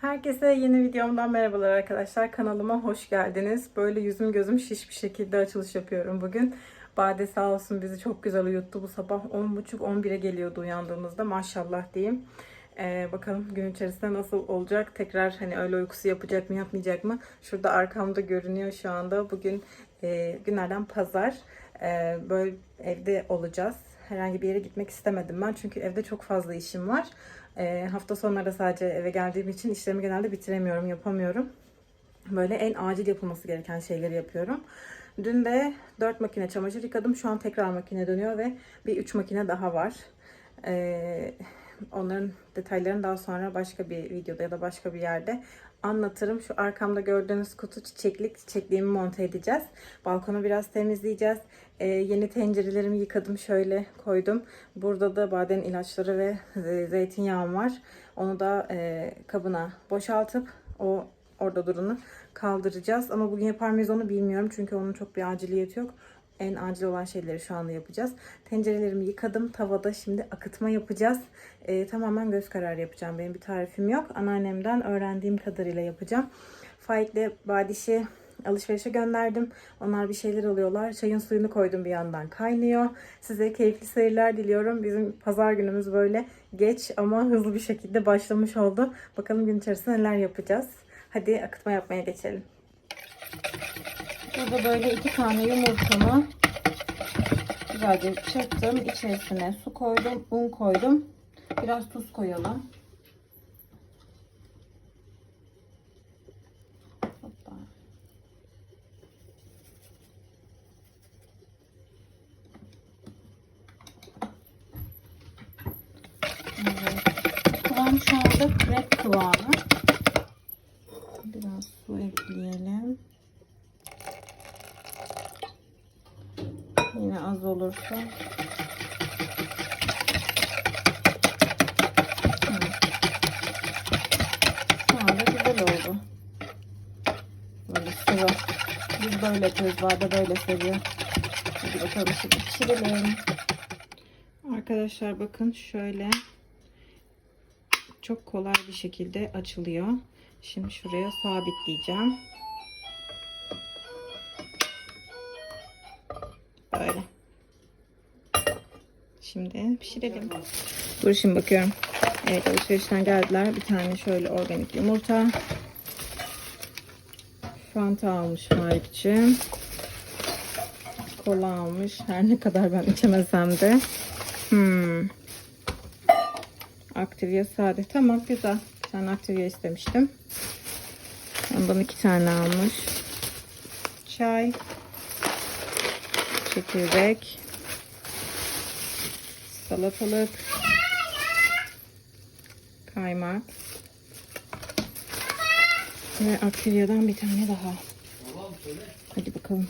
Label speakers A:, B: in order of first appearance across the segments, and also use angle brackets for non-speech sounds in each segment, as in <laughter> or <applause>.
A: Herkese yeni videomdan merhabalar arkadaşlar. Kanalıma hoş geldiniz. Böyle yüzüm gözüm şiş bir şekilde açılış yapıyorum bugün. Bade sağ olsun bizi çok güzel uyuttu bu sabah. 10.30-11'e geliyordu uyandığımızda maşallah diyeyim. Ee, bakalım gün içerisinde nasıl olacak? Tekrar hani öğle uykusu yapacak mı yapmayacak mı? Şurada arkamda görünüyor şu anda. Bugün e, günlerden pazar. Ee, böyle evde olacağız. Herhangi bir yere gitmek istemedim ben. Çünkü evde çok fazla işim var. Ee, hafta sonları sadece eve geldiğim için işlerimi genelde bitiremiyorum, yapamıyorum. Böyle en acil yapılması gereken şeyleri yapıyorum. Dün de 4 makine çamaşır yıkadım. Şu an tekrar makine dönüyor ve bir 3 makine daha var. Ee, onların detaylarını daha sonra başka bir videoda ya da başka bir yerde anlatırım. Şu arkamda gördüğünüz kutu çiçeklik çiçekliğimi monte edeceğiz. Balkonu biraz temizleyeceğiz. Ee, yeni tencerelerimi yıkadım şöyle koydum. Burada da badem ilaçları ve ze- zeytinyağım var. Onu da e, kabına boşaltıp o orada durunu kaldıracağız. Ama bugün yapar mıyız onu bilmiyorum. Çünkü onun çok bir aciliyeti yok. En acil olan şeyleri şu anda yapacağız. Tencerelerimi yıkadım. Tavada şimdi akıtma yapacağız. Ee, tamamen göz kararı yapacağım. Benim bir tarifim yok. Anneannemden öğrendiğim kadarıyla yapacağım. Faik'le Badiş'i alışverişe gönderdim. Onlar bir şeyler alıyorlar. Çayın suyunu koydum bir yandan kaynıyor. Size keyifli seyirler diliyorum. Bizim pazar günümüz böyle geç ama hızlı bir şekilde başlamış oldu. Bakalım gün içerisinde neler yapacağız. Hadi akıtma yapmaya geçelim. Burada böyle iki tane yumurtamı güzelce çırptım. İçerisine su koydum, un koydum. Biraz tuz koyalım. Kıvam şu anda krep kıvamı. Biraz su ekleyelim. Yine az olursa. Sıvı. Biz böyle yapıyoruz. Bade böyle seviyor. Hadi bakalım şimdi pişirelim. Arkadaşlar bakın şöyle çok kolay bir şekilde açılıyor. Şimdi şuraya sabitleyeceğim. Şimdi pişirelim. Dur şimdi bakıyorum. Evet alışverişten geldiler. Bir tane şöyle organik yumurta. Fanta almış Faik için. Kola almış. Her ne kadar ben içemesem de. Hmm. Aktivya sade. Tamam güzel. Bir tane aktivya istemiştim. Ondan iki tane almış. Çay. Çekirdek. Salatalık. Kaymak. Ve aktivyadan bir tane daha. Hadi bakalım.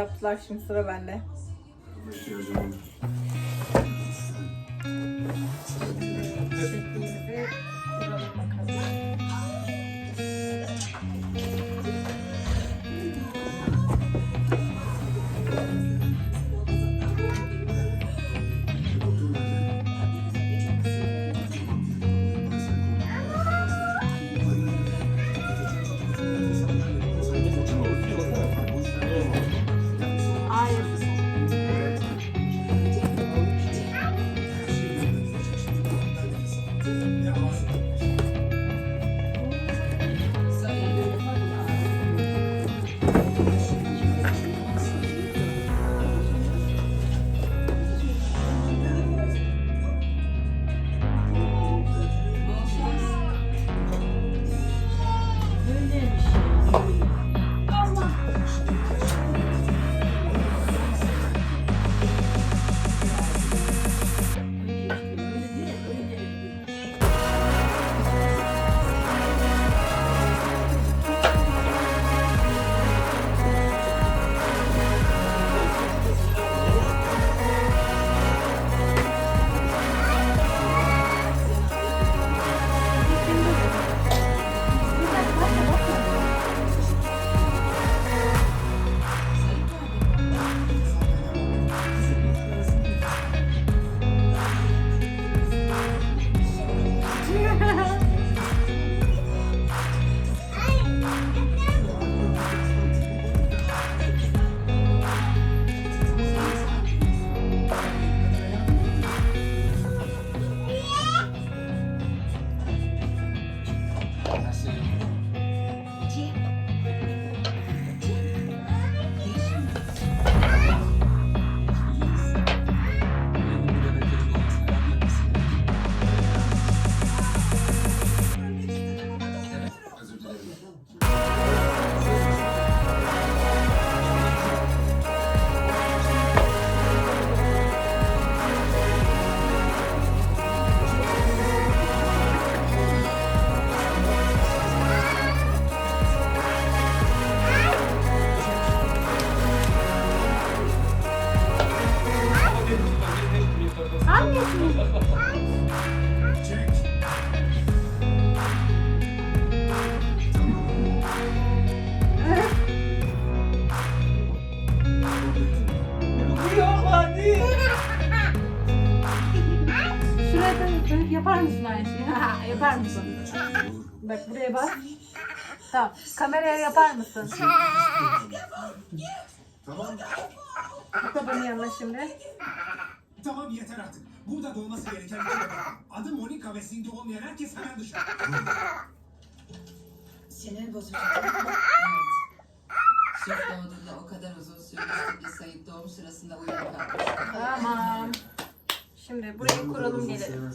A: Yaptılar. Şimdi sıra bende. Şeklimizi Kameraya yapar mısın? <laughs> Git babanın yanına şimdi.
B: Tamam yeter artık. Burada doğması gereken bir şey var. Adı Monika ve Cindy olmayan herkes hemen dışarı.
C: Sinir bozucu. evet. Süt doğduğunda o kadar uzun sürmüştü ki Sayit doğum sırasında uyuyakalmış.
A: Tamam. Şimdi burayı kuralım gelelim.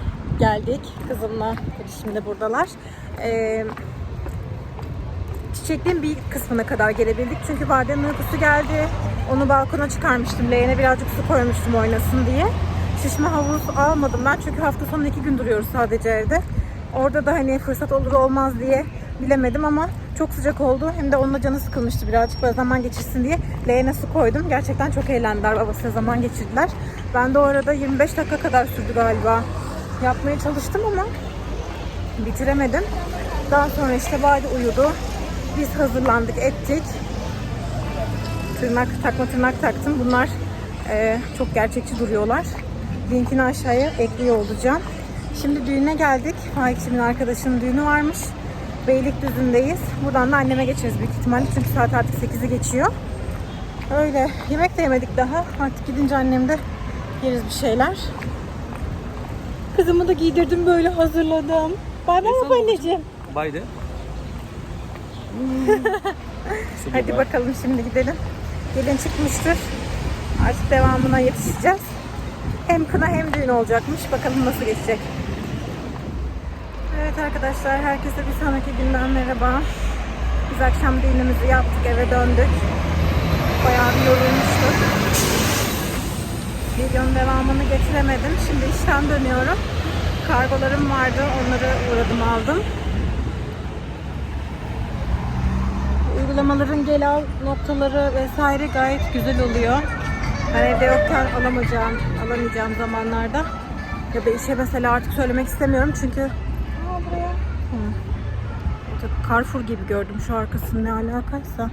A: geldik. Kızımla de buradalar. Ee, çiçekliğin bir kısmına kadar gelebildik. Çünkü Bade'nin uykusu geldi. Onu balkona çıkarmıştım. Leğene birazcık su koymuştum oynasın diye. Şişme havuz almadım ben. Çünkü hafta sonu iki gün duruyoruz sadece evde. Orada da hani fırsat olur olmaz diye bilemedim ama çok sıcak oldu. Hem de onunla canı sıkılmıştı birazcık böyle zaman geçirsin diye. Leğene su koydum. Gerçekten çok eğlendiler. Babasıyla zaman geçirdiler. Ben de o arada 25 dakika kadar sürdü galiba. Yapmaya çalıştım ama bitiremedim. Daha sonra işte Bade uyudu. Biz hazırlandık, ettik. Tırnak, takma tırnak taktım. Bunlar e, çok gerçekçi duruyorlar. Linkini aşağıya ekliyor olacağım. Şimdi düğüne geldik. Faikçimin arkadaşının düğünü varmış. Beylikdüzü'ndeyiz. Buradan da anneme geçeriz büyük ihtimalle. Çünkü saat artık 8'i geçiyor. Öyle. Yemek de yemedik daha. Artık gidince annem de yeriz bir şeyler. Kızımı da giydirdim böyle hazırladım. Bay bay anneciğim?
D: Bay de. <laughs>
A: Hadi bakalım şimdi gidelim. Gelin çıkmıştır. Artık devamına yetişeceğiz. Hem kına hem düğün olacakmış. Bakalım nasıl geçecek. Evet arkadaşlar herkese bir sonraki günden merhaba. Biz akşam düğünümüzü yaptık eve döndük. Bayağı bir yorulmuştuk. Videonun devamını getiremedim. Şimdi işten dönüyorum. Kargolarım vardı. Onları uğradım aldım. uygulamaların gel al noktaları vesaire gayet güzel oluyor. Ben evde yokken alamayacağım, alamayacağım zamanlarda ya da işe mesela artık söylemek istemiyorum çünkü. Hı. Orada Carrefour gibi gördüm şu arkasının ne alakaysa.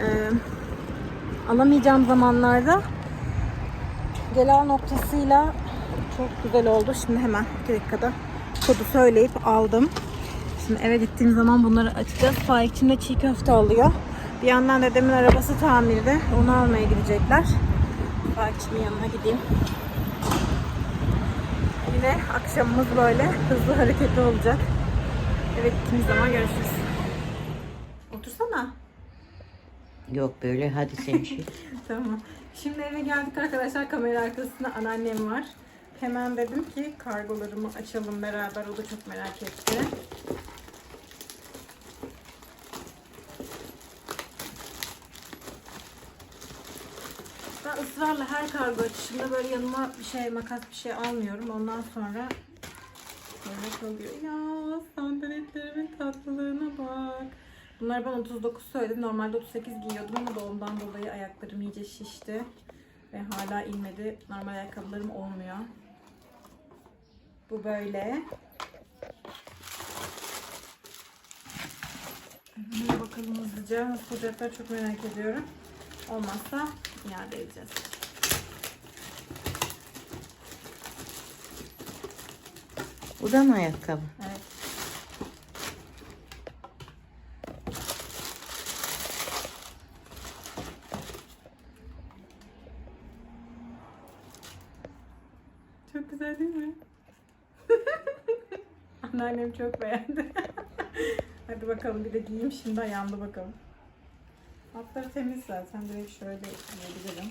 A: Ee, alamayacağım zamanlarda gel al noktasıyla çok güzel oldu. Şimdi hemen bir dakikada kodu söyleyip aldım. Şimdi eve gittiğim zaman bunları açacağız. Faikçim de çiğ köfte alıyor. Bir yandan dedemin arabası tamirde. Onu almaya gidecekler. Faikçimin yanına gideyim. Yine akşamımız böyle hızlı hareketli olacak. Eve gittiğimiz zaman görüşürüz. Otursana.
E: Yok böyle hadi sen <laughs> şey.
A: Tamam. Şimdi eve geldik arkadaşlar. Kamera arkasında anneannem var. Hemen dedim ki kargolarımı açalım beraber. O da çok merak etti. Ben ısrarla her kargo açışında böyle yanıma bir şey, makas bir şey almıyorum. Ondan sonra böyle kalıyor. Ya sandaletlerimin tatlılığına bak. Bunları ben 39 söyledim. Normalde 38 giyiyordum ama doğumdan dolayı ayaklarım iyice şişti. Ve hala inmedi. Normal ayakkabılarım olmuyor. Bu böyle. Hemen bakalım hızlıca. Nasıl çok merak ediyorum. Olmazsa iade edeceğiz.
E: Bu da mı ayakkabı?
A: Evet. Çok güzel değil mi? Anneannem çok beğendi. <laughs> Hadi bakalım bir de giyeyim şimdi ayağımda bakalım. Altları temiz zaten direkt şöyle giyebilirim.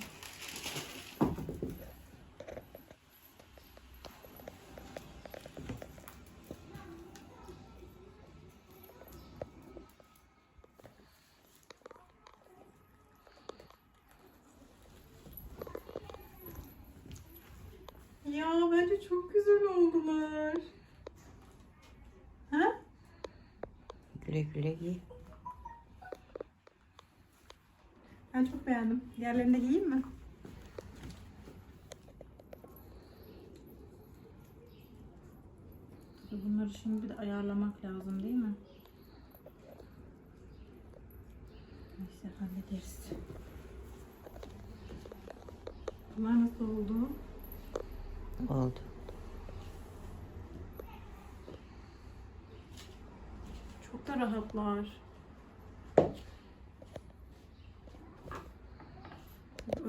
A: Ya bence çok güzel oldular.
E: Güle güle giy.
A: Ben çok beğendim. Diğerlerini de giyeyim mi? Bunları şimdi bir de ayarlamak lazım değil mi? Neyse hallederiz. Bunlar nasıl oldu?
E: Oldu.
A: Da rahatlar.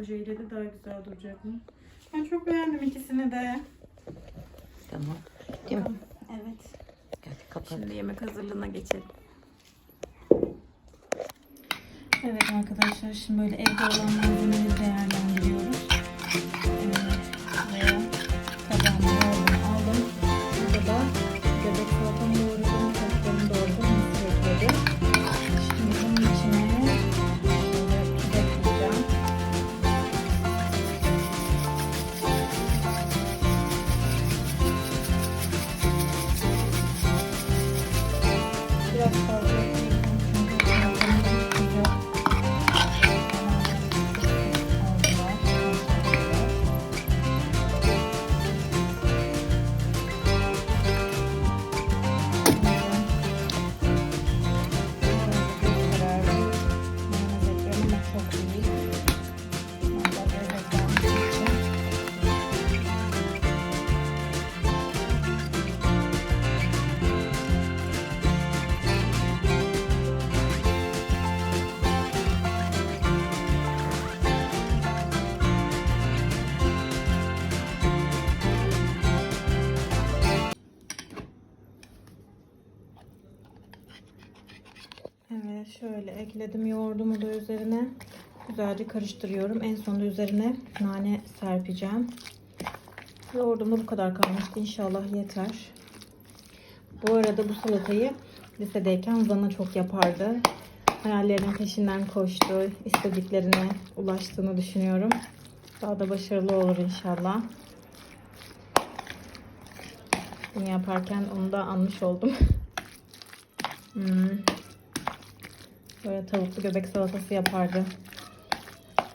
A: Ojeyle de daha güzel duracak mı? Ben çok beğendim ikisini de.
E: Tamam. Değil mi?
A: Evet.
E: Hadi kapat.
A: Şimdi yemek hazırlığına geçelim. Evet arkadaşlar şimdi böyle evde olan malzemeleri değerlendiriyoruz. Şöyle ekledim yoğurdumu da üzerine. Güzelce karıştırıyorum. En sonunda üzerine nane serpeceğim. Yoğurdum da bu kadar kalmıştı. İnşallah yeter. Bu arada bu salatayı lisedeyken Zana çok yapardı. Hayallerinin peşinden koştu. istediklerine ulaştığını düşünüyorum. Daha da başarılı olur inşallah. Bunu yaparken onu da anmış oldum. <laughs> Hmm. Böyle tavuklu göbek salatası yapardı.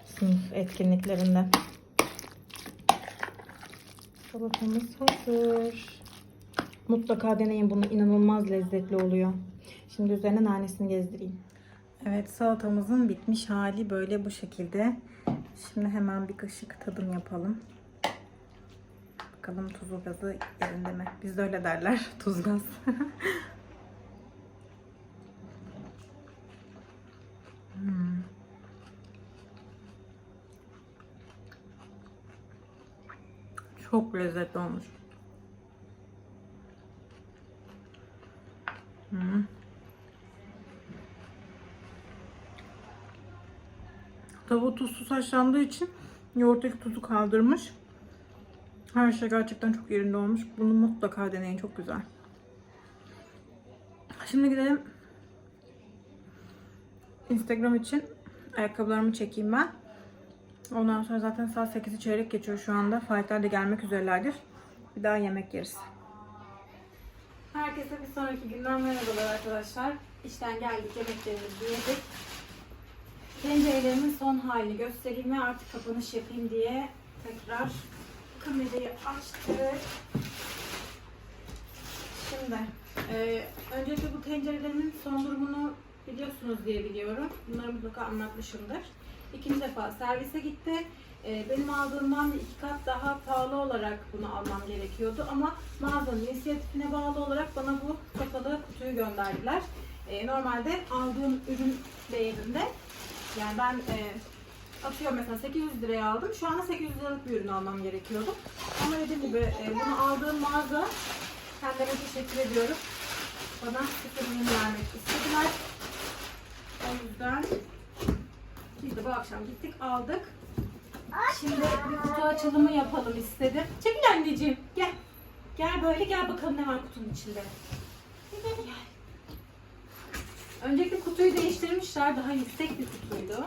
A: Sınıf etkinliklerinde. Salatamız hazır. Mutlaka deneyin bunu. inanılmaz lezzetli oluyor. Şimdi üzerine nanesini gezdireyim. Evet salatamızın bitmiş hali böyle bu şekilde. Şimdi hemen bir kaşık tadım yapalım. Bakalım tuzu gazı yerinde mi? Bizde öyle derler. <laughs> Tuz gaz. Çok lezzetli olmuş. Hmm. Tavuğu tuzsuz haşlandığı için yoğurttaki tuzu kaldırmış. Her şey gerçekten çok yerinde olmuş. Bunu mutlaka deneyin. Çok güzel. Şimdi gidelim Instagram için ayakkabılarımı çekeyim ben. Ondan sonra zaten saat 8'i çeyrek geçiyor şu anda. Fightlar da gelmek üzerelerdir. Bir daha yemek yeriz. Herkese bir sonraki günden merhabalar arkadaşlar. İşten geldik, yemeklerimizi yedik. Tencerelerimin son halini göstereyim ve artık kapanış yapayım diye tekrar kamerayı açtık. Şimdi e, öncelikle bu tencerelerimin son durumunu biliyorsunuz diye biliyorum. Bunları mutlaka anlatmışımdır. İkinci defa servise gitti. E, benim aldığımdan iki kat daha pahalı olarak bunu almam gerekiyordu ama mağazanın inisiyatifine bağlı olarak bana bu kapalı kutuyu gönderdiler. E, normalde aldığım ürün değerinde yani ben e, atıyorum mesela 800 liraya aldım. Şu anda 800 liralık bir ürün almam gerekiyordu. Ama dediğim gibi e, bunu aldığım mağaza kendilerine teşekkür ediyorum. Bana sıfır vermek istediler. O yüzden biz de bu akşam gittik aldık. Şimdi bir kutu açılımı yapalım istedim. Çekil anneciğim gel. Gel böyle gel bakalım ne var kutunun içinde. Gel. Öncelikle kutuyu değiştirmişler. Daha yüksek bir kutuydu.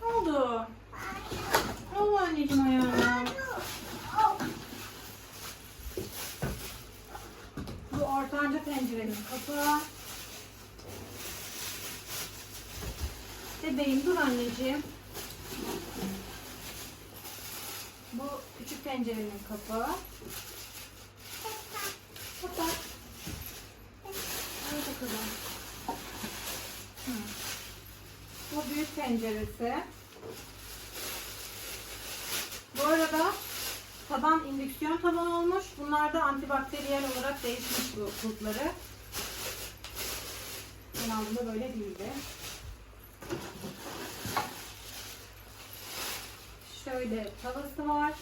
A: Ne oldu? Ne oldu anneciğim ayağına? Bu ortanca tencerenin kapağı. Bebeğim dur anneciğim. Bu küçük tencerenin kapağı. Hadi bakalım. Hı. Bu büyük tenceresi. Bu arada taban indüksiyon taban olmuş. Bunlar da antibakteriyel olarak değişmiş bu kulpları. Ben böyle değildi. Şöyle tavası var.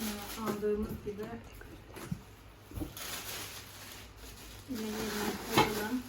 A: Ee, aldığımız gibi yine koyalım.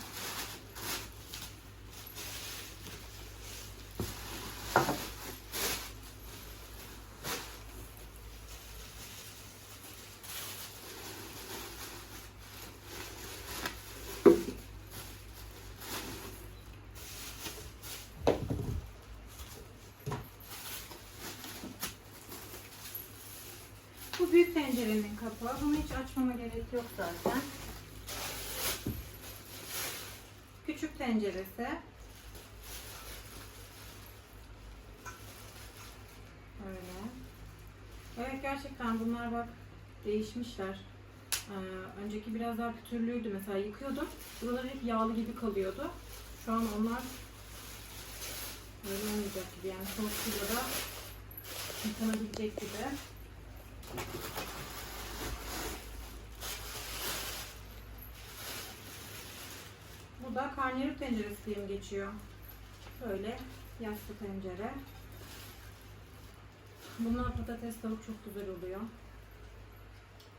A: Büyük tencerenin kapağı. Bunu hiç açmama gerek yok zaten. Küçük tenceresi. Öyle. Evet gerçekten bunlar bak değişmişler. Ee, önceki biraz daha pütürlüydü. Mesela yıkıyordum. Buraları hep yağlı gibi kalıyordu. Şu an onlar böyle olmayacak gibi. Yani soğuk suyla da yıkanabilecek gibi. Bu da karnıyarık tenceresi diye geçiyor? Böyle yassı tencere. Bunlar patates tavuk çok güzel oluyor.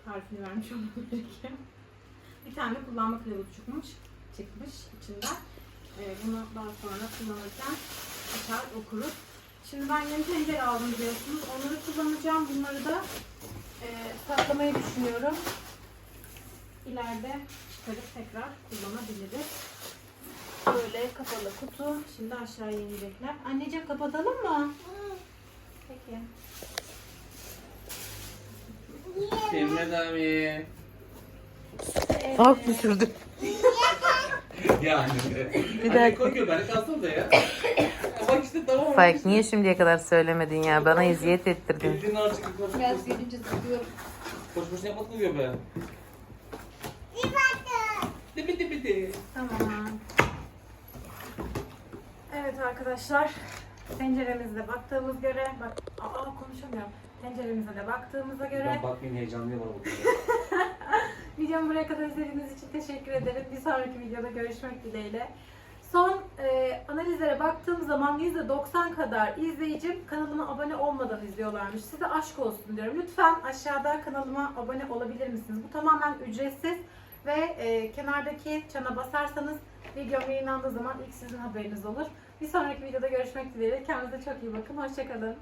A: Tarifini vermiş olmam gerekiyor. Bir tane kullanma kılavuzu çıkmış, çıkmış içinden. Ee, bunu daha sonra kullanırken açar okuruz. Şimdi ben yeni tencere aldım biliyorsunuz. Onları kullanacağım. Bunları da e, saklamayı düşünüyorum. İleride çıkarıp tekrar kullanabiliriz. Böyle kapalı kutu. Şimdi aşağıya inecekler. Anneciğim kapatalım mı? Peki.
D: Mehmet abi.
E: Bak düşürdü. <laughs>
D: Yani.
E: Bir
D: Anne
E: dakika.
D: korkuyor beni kalsın da ya. <laughs> Bak işte tamam.
E: Faik niye şimdiye kadar söylemedin ya? Bana eziyet ettirdin.
D: Bildiğin artık koş
C: Biraz gelince sıkıyorum.
D: koş boşuna yapmak diyor be. Dibi dibi di.
A: Tamam. Evet arkadaşlar. Tenceremizde baktığımız göre bak aa konuşamıyorum. Tenceremize de baktığımıza göre
D: Ben bakmayın heyecanlıyım bana bakıyor. <laughs>
A: videomu buraya kadar izlediğiniz için teşekkür ederim. Bir sonraki videoda görüşmek dileğiyle. Son e, analizlere baktığım zaman %90 kadar izleyicim kanalıma abone olmadan izliyorlarmış. Size aşk olsun diyorum. Lütfen aşağıda kanalıma abone olabilir misiniz? Bu tamamen ücretsiz ve e, kenardaki çana basarsanız videom yayınlandığı zaman ilk sizin haberiniz olur. Bir sonraki videoda görüşmek dileğiyle. Kendinize çok iyi bakın. Hoşçakalın.